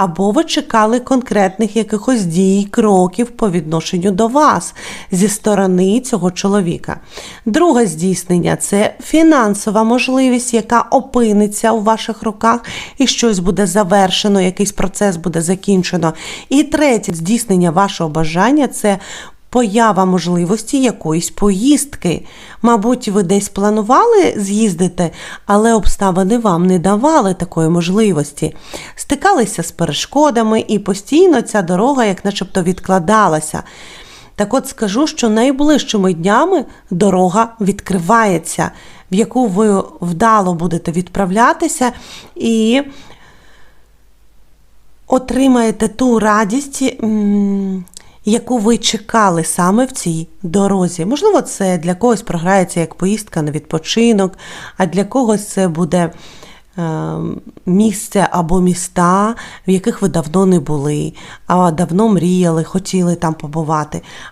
або ви чекали конкретних якихось дій, кроків по відношенню до вас зі сторони цього чоловіка. Друге здійснення це фінансова можливість, яка опиниться у ваших руках, і щось буде завершено, якийсь процес буде закінчено. І третє здійснення вашого бажання це поява можливості якоїсь поїздки. Мабуть, ви десь планували з'їздити, але обставини вам не давали такої можливості. Стикалися з перешкодами, і постійно ця дорога, як начебто, відкладалася. Так от скажу, що найближчими днями дорога відкривається, в яку ви вдало будете відправлятися, і отримаєте ту радість, яку ви чекали саме в цій дорозі. Можливо, це для когось програється як поїздка на відпочинок, а для когось це буде е, місце або міста, в яких ви давно не були, а давно мріяли, хотіли там побувати.